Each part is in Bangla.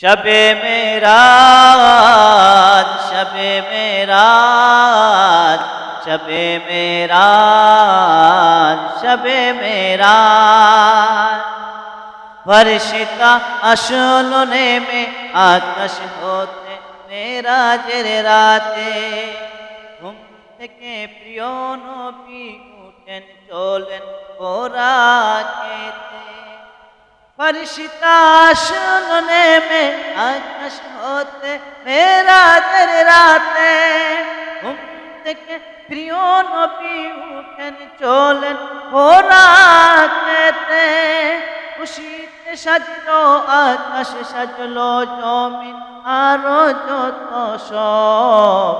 শবে মেরাজ শবে মেরাজ শবে মেরাজ শবে মেরাজ ফর্ষিতা আসল নেমে আকাশ হতে মেরাজের রাতে ঘুম থেকে প্রিয় নবী উঠেন চলেন ওরা ফর্ষিতা আসল নেমে আকাশ হতে মেরাজের রাতে। ঘুম থেকে প্রিয় নবী উঠেন চলেন ওরা খেতে। খুশিতে সাজলো আকাশ, সাজলো জমিন, আরও যত সব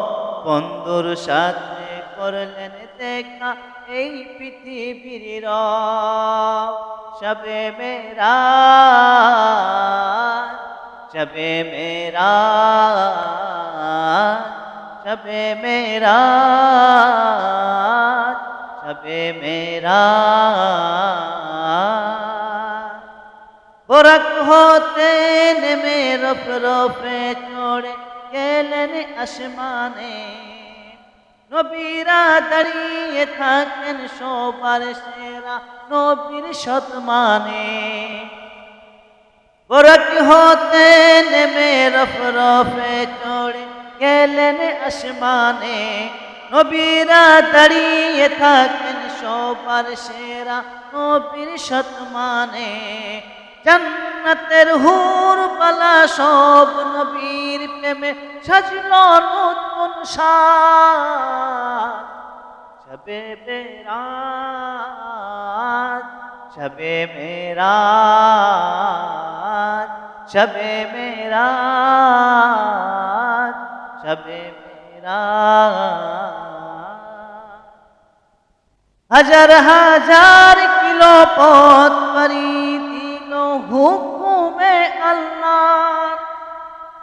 বন্ধুর সাথে করলেন দেখা এই পৃথিবীর রব শবে মেরা শবে মেরা শবে মেরা শবে মেরা গোরখ হতে নেমে রফ রফে চড়ে গেলেন আসমানে নবীরা দাঁড়িয়ে থাকেন সবার সেরা নবীর সতমানে গোরখ হতে নেমে রফ রফে চড়ে গেলেন আসমানে। নবীরা দাঁড়িয়ে থাকেন সবার সেরা নবীর সতমানে জান্নাতের হুর পালা সব নবীর প্রেমে সাজল নতুন সাজ। শবে মেরাজ শবে মেরাজ শবে মেরাজ শবে মেরাজ। হাজার হাজার কিলো পথ পারি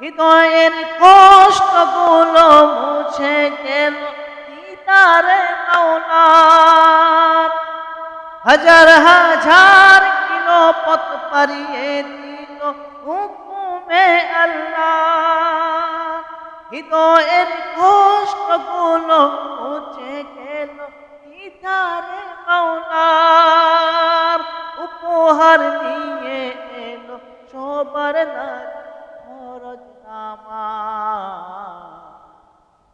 হৃদয়ের কষ্টগুলো মুছে গেল দিদারে মাওলার। হাজার হাজার কিলো পথ পারিয়ে দিল হুকুমে আল্লাহ। হৃদয়ের কষ্টগুলো মুছে গেল দিদারে মাওলার। উপহার নিয়ে এলো সবার লাজ ফরজ নামা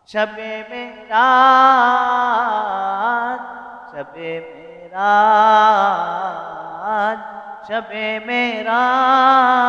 শবে মেরাজ শবে মেরাজ শবে মেরাজ